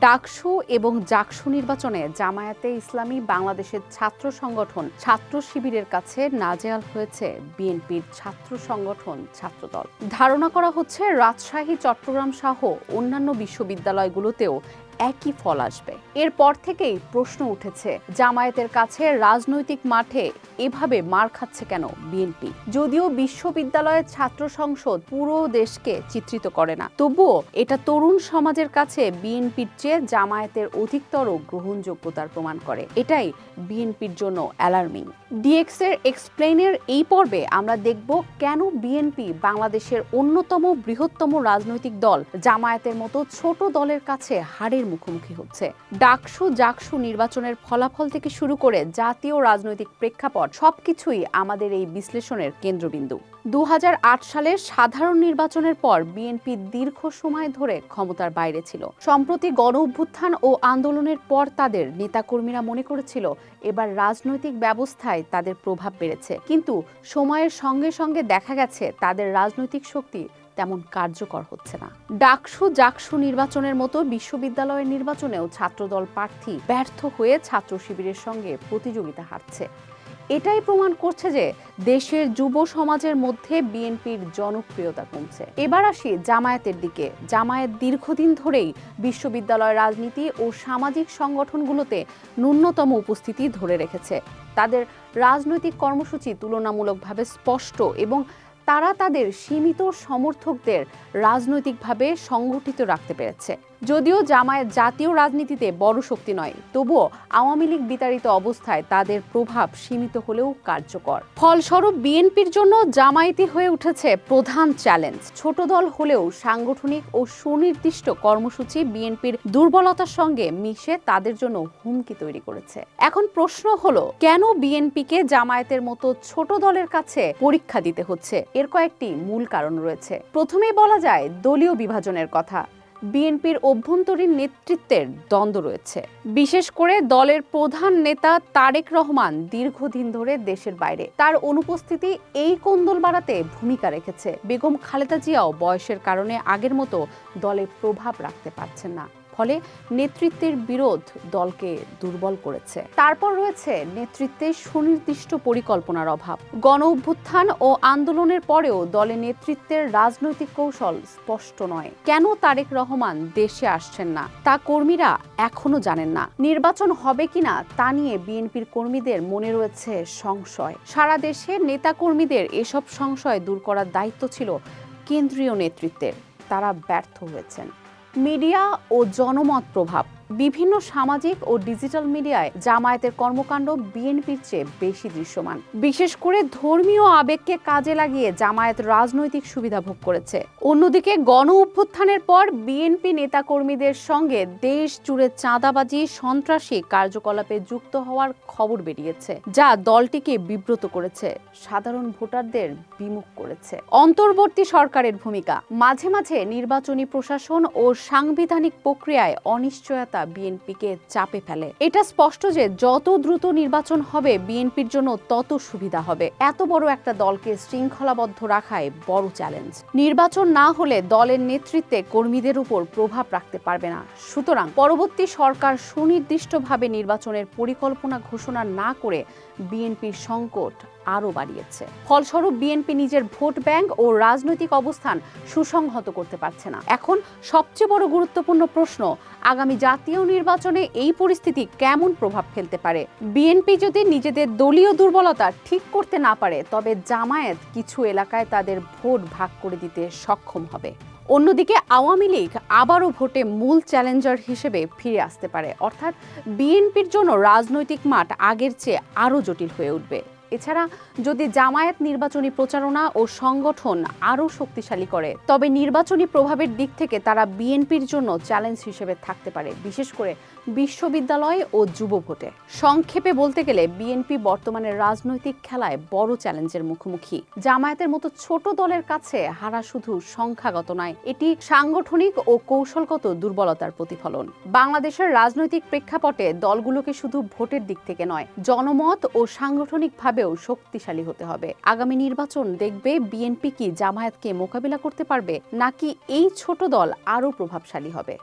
ডাকসু এবং জাকসু নির্বাচনে জামায়াতে ইসলামী বাংলাদেশের ছাত্র সংগঠন ছাত্র শিবিরের কাছে নাজেয়াল হয়েছে বিএনপির ছাত্র সংগঠন ছাত্রদল। ধারণা করা হচ্ছে রাজশাহী, চট্টগ্রাম সহ অন্যান্য বিশ্ববিদ্যালয়গুলোতেও একই ফল আসবে। এরপর থেকেই প্রশ্ন উঠেছে, জামায়াতের কাছে রাজনৈতিক মাঠে এভাবে মার খাচ্ছে কেন বিএনপি? যদিও বিশ্ববিদ্যালয়ের ছাত্র সংসদ পুরো দেশকে চিত্রিত করে না, তবুও এটা তরুণ সমাজের কাছে বিএনপির চেয়ে জামায়াতের অধিকতর গ্রহণযোগ্যতার প্রমাণ করে। এটাই বিএনপির জন্য অ্যালার্মিং ডিএক্স এর এক্সপ্লেনের এই পর্বে আমরা দেখব কেন বিএনপি বাংলাদেশের অন্যতম বৃহত্তম রাজনৈতিক দল জামায়াতের মতো ছোট দলের কাছে হারের মুখোমুখি হচ্ছে। ডাকসু জাকসু নির্বাচনের ফলাফল থেকে শুরু করে জাতীয় রাজনৈতিক প্রেক্ষাপট সবকিছুই আমাদের এই বিশ্লেষণের কেন্দ্রবিন্দু। দু সালের সাধারণ নির্বাচনের পর বিএনপি দীর্ঘ সময় ধরে ক্ষমতার বাইরে ছিল। সম্প্রতি গণ অভ্যুত্থান ও আন্দোলনের পর তাদের নেতাকর্মীরা মনে করেছিল, এবার রাজনৈতিক ব্যবস্থায় তাদের প্রভাব বেড়েছে। কিন্তু সময়ের সঙ্গে সঙ্গে দেখা গেছে, তাদের রাজনৈতিক শক্তি তেমন কার্যকর হচ্ছে না। ডাকসু জাকসু নির্বাচনের মতো বিশ্ববিদ্যালয়ের নির্বাচনেও ছাত্রদল প্রার্থী ব্যর্থ হয়ে ছাত্র শিবিরের সঙ্গে প্রতিযোগিতা হারছে। এটাই প্রমাণ করছে যে দেশের যুব সমাজের মধ্যে বিএনপির জনপ্রিয়তা কমছে। এবার আসি জামায়াতের দিকে। জামায়াত দীর্ঘদিন ধরেই বিশ্ববিদ্যালয় রাজনীতি ও সামাজিক সংগঠনগুলোতে ন্যূনতম উপস্থিতি ধরে রেখেছে। তাদের রাজনৈতিক কর্মসূচি তুলনামূলকভাবে স্পষ্ট এবং তারা তাদের সীমিত সমর্থকদের রাজনৈতিকভাবে সংগঠিত রাখতে পেরেছে। যদিও জামায়াত জাতীয় রাজনীতিতে বড় শক্তি নয়, তবুও আওয়ামী লীগ বিতাড়িত অবস্থায় তাদের প্রভাব সীমিত হলেও কার্যকর। ফলস্বরূপ বিএনপির জন্য জামায়াতি হয়ে উঠেছে প্রধান চ্যালেঞ্জ। ছোট দল হলেও সাংগঠনিক ও সুনির্দিষ্ট কর্মসূচি বিএনপির দুর্বলতার সঙ্গে মিশে তাদের জন্য হুমকি তৈরি করেছে। এখন প্রশ্ন হলো, কেন বিএনপিকে জামায়াতের মতো ছোট দলের কাছে পরীক্ষা দিতে হচ্ছে? এর কয়েকটি মূল কারণ রয়েছে। প্রথমেই বলা যায়, দলীয় বিভাজনের কথা। বিএনপির অভ্যন্তরীণ নেতৃত্বের দ্বন্দ্ব রয়েছে। বিশেষ করে দলের প্রধান নেতা তারেক রহমান দীর্ঘদিন ধরে দেশের বাইরে। তার অনুপস্থিতি এই কোন্দল বাড়াতে ভূমিকা রেখেছে। বেগম খালেদা জিয়াও বয়সের কারণে আগের মতো দলে প্রভাব রাখতে পারছেন না। ফলে নেতৃত্বের বিরোধ দলকে দুর্বল করেছে। তারপর রয়েছে নেতৃত্বে সুনির্দিষ্ট পরিকল্পনার অভাব। গণ অভ্যুত্থান ও আন্দোলনের পরেও দলে নেতৃত্বের রাজনৈতিক কৌশল স্পষ্ট নয়। কেন তারেক রহমান দেশে আসছেন না? তা কর্মীরা এখনও জানেন না। নির্বাচন হবে কিনা তা নিয়ে বিএনপির কর্মীদের মনে রয়েছে সংশয়। সারা দেশে নেতা কর্মীদের এসব সংশয় দূর করার দায়িত্ব ছিল কেন্দ্রীয় নেতৃত্বের। তারা ব্যর্থ হয়েছেন। মিডিয়া ও জনমত প্রভাব। বিভিন্ন সামাজিক ও ডিজিটাল মিডিয়ায় জামায়াতের কর্মকাণ্ড বিএনপির চেয়ে বেশি দৃশ্যমান। বিশেষ করে ধর্মীয় আবেগকে কাজে লাগিয়ে জামায়াত রাজনৈতিক সুবিধা ভোগ করেছে। অন্যদিকে গণ অভ্যুত্থানের পর বিএনপি নেতাকর্মীদের সঙ্গে দেশ জুড়ে চাঁদাবাজি, সন্ত্রাসী কার্যকলাপে যুক্ত হওয়ার খবর বেরিয়েছে, যা দলটিকে বিব্রত করেছে, সাধারণ ভোটারদের বিমুখ করেছে। অন্তর্বর্তী সরকারের ভূমিকা, মাঝে মাঝে নির্বাচনী প্রশাসন ও সাংবিধানিক প্রক্রিয়ায় অনিশ্চয়তা বিএনপিকে চাপে ফেলে। এটা স্পষ্ট যে যত দ্রুত নির্বাচন হবে, বিএনপির জন্য তত সুবিধা হবে। এত বড় একটা দলকে শৃঙ্খলাবদ্ধ রাখায় বড় চ্যালেঞ্জ। নির্বাচন না হলে দলের নেতৃত্বে কর্মীদের উপর প্রভাব রাখতে পারবে না। সুতরাং পরবর্তী সরকার সুনির্দিষ্টভাবে নির্বাচনের পরিকল্পনা ঘোষণা না করে বিএনপির সংকট আরও বাড়িয়েছে। ফলস্বরূপ বিএনপি নিজের ভোট ব্যাংক ও রাজনৈতিক অবস্থান সুসংহত করতে পারছে না। এখন সবচেয়ে বড় গুরুত্বপূর্ণ প্রশ্ন, আগামী জাতীয় নির্বাচনে এই পরিস্থিতি কেমন প্রভাব ফেলতে পারে? বিএনপি যদি নিজেদের দলীয় দুর্বলতা ঠিক করতে না পারে, তবে জামায়াত কিছু এলাকায় তাদের ভোট ভাগ করে দিতে সক্ষম হবে। অন্যদিকে আওয়ামী লীগ আবারও ভোটে মূল চ্যালেঞ্জার হিসেবে ফিরে আসতে পারে। অর্থাৎ বিএনপির জন্য রাজনৈতিক মাঠ আগের চেয়ে আরও জটিল হয়ে উঠবে। এছাড়া যদি জামায়াত নির্বাচনী প্রচারণা ও সংগঠন আরও শক্তিশালী করে, তবে নির্বাচনী প্রভাবের দিক থেকে তারা বিএনপির জন্য চ্যালেঞ্জ হিসেবে থাকতে পারে, বিশেষ করে বিশ্ববিদ্যালয় ও যুব ভোটে। সংক্ষেপে বলতে গেলে বিএনপি বর্তমানে রাজনৈতিক খেলায় বড় চ্যালেঞ্জের মুখোমুখি। জামায়াতের মতো ছোট দলের কাছে হারা শুধু সংখ্যাগত নয়, এটি সাংগঠনিক ও কৌশলগত দুর্বলতার প্রতিফলন। বাংলাদেশের রাজনৈতিক প্রেক্ষাপটে দলগুলোকে শুধু ভোটের দিক থেকে নয়, জনমত ও সাংগঠনিকভাবেও শক্তিশালী হতে হবে। আগামী নির্বাচন দেখবে বিএনপি কি জামায়াতকে মোকাবিলা করতে পারবে, নাকি এই ছোট দল আরও প্রভাবশালী হবে?